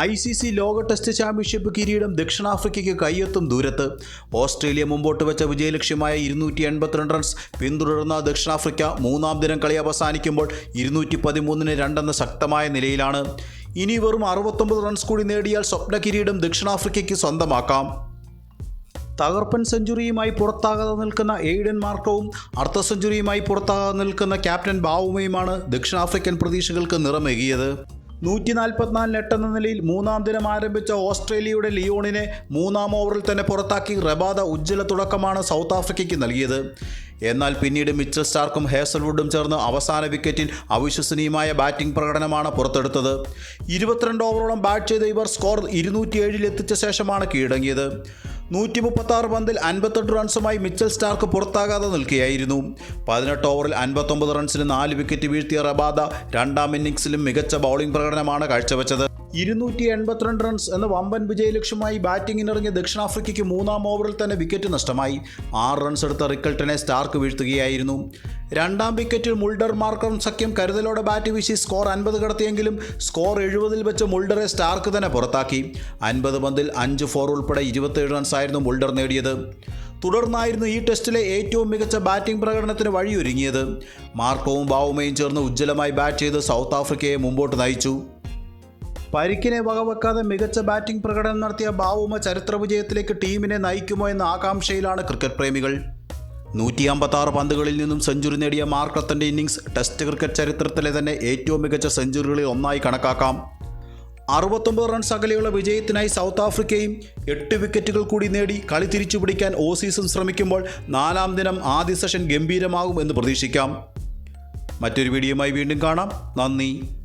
I C C ലോക test championship കിരീടം ദക്ഷിണാഫ്രിക്കയ്ക്ക് കയ്യെത്തും ദൂരത്ത്. ഓസ്ട്രേലിയ മുമ്പോട്ട് വെച്ച വിജയലക്ഷ്യമായ ഇരുന്നൂറ്റി എൺപത്തിരണ്ട് റൺസ് പിന്തുടർന്ന ദക്ഷിണാഫ്രിക്ക മൂന്നാം ദിനം കളി അവസാനിക്കുമ്പോൾ ഇരുന്നൂറ്റി പതിമൂന്നിന് രണ്ടെന്ന ശക്തമായ നിലയിലാണ്. ഇനി വെറും അറുപത്തൊമ്പത് റൺസ് കൂടി നേടിയാൽ സ്വപ്ന കിരീടം ദക്ഷിണാഫ്രിക്കയ്ക്ക് സ്വന്തമാക്കാം. തകർപ്പൻ സെഞ്ചുറിയുമായി പുറത്താകാതെ നിൽക്കുന്ന എയ്ഡൻ മാർക്കവും അർദ്ധ സെഞ്ചുറിയുമായി പുറത്താകാതെ നിൽക്കുന്ന ക്യാപ്റ്റൻ ബാവുമയുമാണ് ദക്ഷിണാഫ്രിക്കൻ പ്രതീക്ഷകൾക്ക് നിറമേകിയത്. നൂറ്റി നാൽപ്പത്തിനാലിന് എട്ടെന്ന നിലയിൽ മൂന്നാം ദിനം ആരംഭിച്ച ഓസ്ട്രേലിയയുടെ ലിയോണിനെ മൂന്നാം ഓവറിൽ തന്നെ പുറത്താക്കി റബാദ ഉജ്ജ്വല തുടക്കമാണ് സൗത്ത് ആഫ്രിക്കയ്ക്ക് നൽകിയത്. എന്നാൽ പിന്നീട് മിച്ചൽ സ്റ്റാർക്കും ഹേസൽവുഡും ചേർന്ന് അവസാന വിക്കറ്റിൽ അവിശ്വസനീയമായ ബാറ്റിംഗ് പ്രകടനമാണ് പുറത്തെടുത്തത്. ഇരുപത്തിരണ്ട് ഓവറോളം ബാറ്റ് ചെയ്ത ഇവർ സ്കോർ ഇരുന്നൂറ്റി എത്തിച്ച ശേഷമാണ് കീഴടങ്ങിയത്. നൂറ്റി മുപ്പത്തി ആറ് പന്തിൽ അൻപത്തെട്ട് റൺസുമായി മിച്ചൽ സ്റ്റാർക്ക് പുറത്താകാതെ നിൽക്കുകയായിരുന്നു. പതിനെട്ട് ഓവറിൽ അൻപത്തൊമ്പത് റൺസിന് നാല് വിക്കറ്റ് വീഴ്ത്തിയ റബാദ രണ്ടാം ഇന്നിംഗ്സിലും മികച്ച ബൗളിംഗ് പ്രകടനമാണ് കാഴ്ചവെച്ചത്. ഇരുന്നൂറ്റി എൺപത്തിരണ്ട് റൺസ് എന്ന വമ്പൻ വിജയലക്ഷ്യമായി ബാറ്റിംഗിനിറങ്ങിയ ദക്ഷിണാഫ്രിക്കയ്ക്ക് മൂന്നാം ഓവറിൽ തന്നെ വിക്കറ്റ് നഷ്ടമായി. ആറ് റൺസ് എടുത്ത റിക്കൾട്ടനെ സ്റ്റാർക്ക് വീഴ്ത്തുകയായിരുന്നു. രണ്ടാം വിക്കറ്റിൽ മുൾഡർ മാർക്കം സഖ്യം കരുതലോടെ ബാറ്റ് വീശി സ്കോർ അൻപത് കടത്തിയെങ്കിലും സ്കോർ എഴുപതിൽ വെച്ച് മുൾഡറെ സ്റ്റാർക്ക് തന്നെ പുറത്താക്കി. അൻപത് പന്തിൽ അഞ്ച് ഫോർ ഉൾപ്പെടെ ഇരുപത്തേഴ് റൺസായിരുന്നു മുൾഡർ നേടിയത്. തുടർന്നായിരുന്നു ഈ ടെസ്റ്റിലെ ഏറ്റവും മികച്ച ബാറ്റിംഗ് പ്രകടനത്തിന് വഴിയൊരുങ്ങിയത്. മാർക്കവും ബാവുമയും ചേർന്ന് ഉജ്ജ്വലമായി ബാറ്റ് ചെയ്ത് സൗത്ത് ആഫ്രിക്കയെ മുമ്പോട്ട് നയിച്ചു. പരിക്കിനെ വകവെക്കാതെ മികച്ച ബാറ്റിംഗ് പ്രകടനം നടത്തിയ ബാവുമ ചരിത്ര വിജയത്തിലേക്ക് ടീമിനെ നയിക്കുമോ എന്ന ആകാംക്ഷയിലാണ് ക്രിക്കറ്റ് പ്രേമികൾ. നൂറ്റി അമ്പത്താറ് പന്തുകളിൽ നിന്നും സെഞ്ചുറി നേടിയ മാർക്കത്തന്റെ ഇന്നിംഗ്സ് ടെസ്റ്റ് ക്രിക്കറ്റ് ചരിത്രത്തിലെ തന്നെ ഏറ്റവും മികച്ച സെഞ്ചുറികളിൽ ഒന്നായി കണക്കാക്കാം. അറുപത്തൊമ്പത് റൺസ് അകലെയുള്ള വിജയത്തിനായി സൗത്ത് ആഫ്രിക്കയും എട്ട് വിക്കറ്റുകൾ കൂടി നേടി കളി തിരിച്ചുപിടിക്കാൻ ഓസീസും ശ്രമിക്കുമ്പോൾ നാലാം ദിനം ആദ്യ സെഷൻ ഗംഭീരമാകും എന്ന് പ്രതീക്ഷിക്കാം. മറ്റൊരു വീഡിയോയുമായി വീണ്ടും കാണാം. നന്ദി.